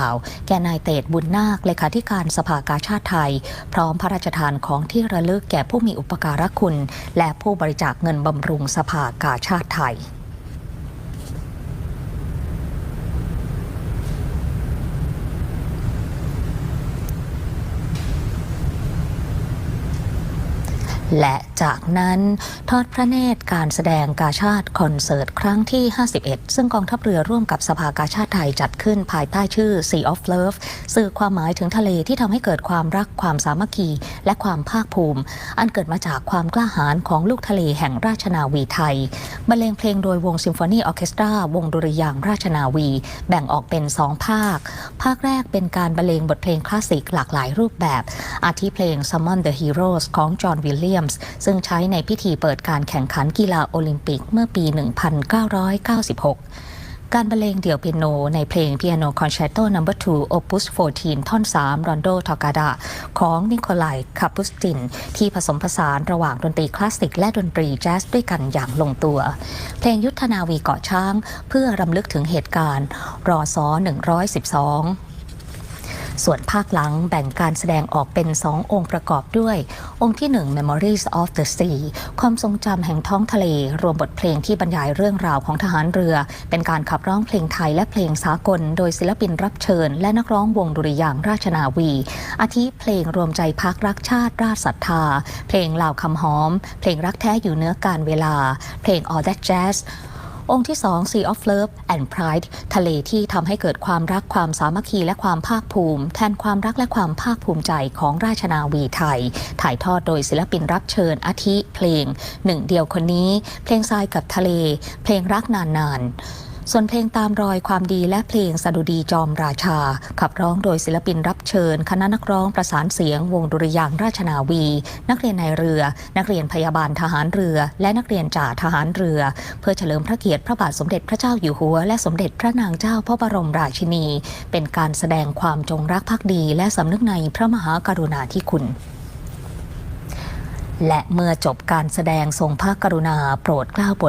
ข่าวแก่นายเตดบุญนาคเลขาธิการสภากาชาติไทย พร้อมพระราชทานของที่ระลึกแก่ผู้มีอุปการะคุณ และผู้บริจาคเงินบำรุงสภากาชาติไทย และจากนั้นทอดพระเนตรการแสดงกาชาติคอนเสิร์ตครั้งที่ 51 ซึ่งกองทัพเรือร่วมกับสภากาชาติไทยจัดขึ้นภายใต้ชื่อ Sea of Love สื่อความหมายถึงทะเลที่ทำให้เกิดความรักความสามัคคี และความภาคภูมิ อันเกิดมาจากความกล้าหาญของลูกทะเลแห่งราชนาวีไทยบรรเลงเพลงโดยวงซิมโฟนีออเคสตราวงดุริยางราชนาวี แบ่งออกเป็นสองภาค ภาคแรกเป็นการบรรเลงบทเพลงคลาสสิกหลากหลายรูปแบบ อาทิเพลง Summon the Heroes ของจอห์นวิลเลียมส์ ซึ่งใช้ในพิธีเปิดการแข่งขันกีฬาโอลิมปิกเมื่อปี 1996การบรรเลงเดี่ยวเปียโน ในเพลง Piano Concerto No. 2 Opus 14 ท่อน3 Rondo Toccata ของนิโคลายคาปุสติน ที่ผสมผสานระหว่างดนตรีคลาสสิกและดนตรีแจ๊สด้วยกันอย่างลงตัว เพลงยุทธนาวีเกาะช้าง เพื่อรำลึกถึงเหตุการณ์ รอซอ112 ส่วนภาคหลังแบ่งการแสดงออกเป็น 2 องค์ประกอบด้วย องค์ที่ 1 Memories of the Sea ความทรงจำแห่งท้องทะเล รวมบทเพลงที่บรรยายเรื่องราวของทหารเรือ เป็นการขับร้องเพลงไทยและเพลงสากล โดยศิลปินรับเชิญ และนักร้องวงดุริยางราชนาวี อาทิเพลงรวมใจพักรักชาติราชศรัทธา เพลงลาวคำหอม เพลงรักแท้อยู่เนื้อการเวลา เพลง All That Jazz องค์ที่ 2 Sea of Love and Pride ทะเลที่ทำให้เกิดความรักความสามัคคีและความภาคภูมิ แทนความรักและความภาคภูมิใจของราชนาวีไทย ถ่ายทอดโดยศิลปินรับเชิญอาทิเพลงหนึ่งเดียวคนนี้ เพลงทรายกับทะเล เพลงรักนานๆ ส่วนเพลงตามรอยความดีและเพลงสดุดีจอมราชา ขับร้องโดยศิลปินรับเชิญ คณะนักร้องประสานเสียง วงดุริยางราชนาวี นักเรียนในเรือ นักเรียนพยาบาลทหารเรือ และนักเรียนจ่าทหารเรือ เพื่อเฉลิมพระเกียรติพระบาทสมเด็จพระเจ้าอยู่หัว และสมเด็จพระนางเจ้าพระบรมราชินี เป็นการแสดงความจงรักภักดี และสำนึกในพระมหากรุณาธิคุณและเมื่อจบการแสดงทรงพระกรุณาโปรดเกล้าโปรด